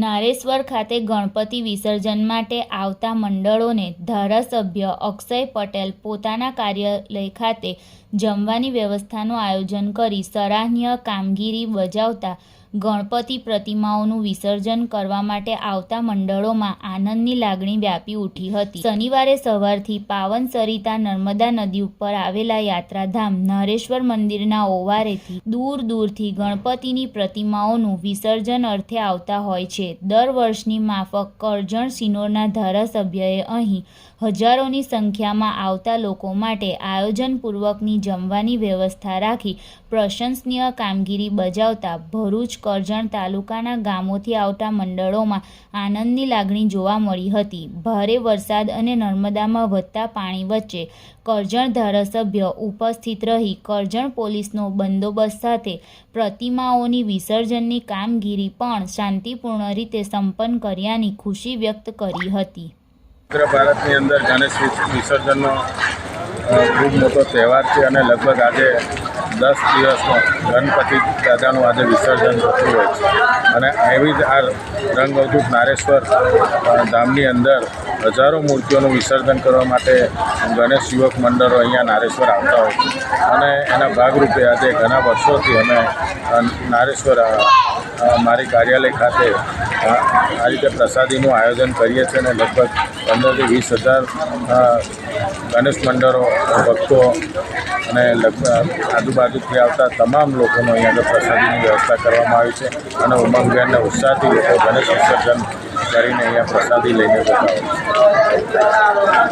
નારેશ્વર ખાતે ગણપતિ વિસર્જન માટે આવતા મંડળોને ધારાસભ્ય અક્ષય પટેલ પોતાના કાર્યાલય ખાતે જમવાની વ્યવસ્થાનું આયોજન કરી સરાહનીય કામગીરી બજાવતા ગણપતિ પ્રતિમાઓનું વિસર્જન કરવા માટે આવતા મંડળોમાં આનંદની લાગણી વ્યાપી ઉઠી હતી. શનિવારે સવારથી પાવન સરિતા નર્મદા નદી ઉપર આવેલા યાત્રાધામ નરેશ્વર મંદિરના ઓવારેથી દૂર દૂરથી ગણપતિની પ્રતિમાઓનું વિસર્જન અર્થે આવતા હોય છે. દર વર્ષની માફક કરજણ સિનોરના ધારાસભ્યએ અહીં હજારોની સંખ્યામાં આવતા લોકો માટે આયોજનપૂર્વકની જમવાની વ્યવસ્થા રાખી પ્રશંસનીય કામગીરી બજાવતા ભરૂચ કરજણ તાલુકાના ગામોથી આવતા મંડળોમાં આનંદની લાગણી જોવા મળી હતી. ભારે વરસાદ અને નર્મદામાં વધતા પાણી વચ્ચે કરજણ ધારાસભ્ય ઉપસ્થિત રહી કરજણ પોલીસનો બંદોબસ્ત સાથે પ્રતિમાઓની વિસર્જનની કામગીરી પણ શાંતિપૂર્ણ રીતે સંપન્ન કર્યાની ખુશી વ્યક્ત કરી હતી. ઉત્તર ભારતની અંદર ગણેશ વિસર્જનનો ખૂબ મોટો તહેવાર છે અને લગભગ આજે દસ દિવસનો ગણપતિ દાદાનું આજે વિસર્જન થતું હોય છે. અને એવી જ આ રંગઅવધૂત નારેશ્વર ધામની અંદર હજારો મૂર્તિઓનું વિસર્જન કરવા માટે ગણેશ યુવક મંડળો અહીંયા નારેશ્વર આવતા હોય છે. અને એના ભાગરૂપે આજે ઘણા વર્ષોથી અમે નારેશ્વર મારી કાર્યાલય ખાતે આ રીતે પ્રસાદીનું આયોજન કરીએ છીએ અને લગભગ પંદરથી વીસ હજાર ગણેશ મંડળો, ભક્તો અને આજુબાજુથી આવતા તમામ લોકોનો અહીંયા આગળ પ્રસાદીની વ્યવસ્થા કરવામાં આવી છે અને ઉમંગભેર અને ઉત્સાહથી લોકો ગણેશ વિસર્જન કરીને અહીંયા પ્રસાદી લઈને જતા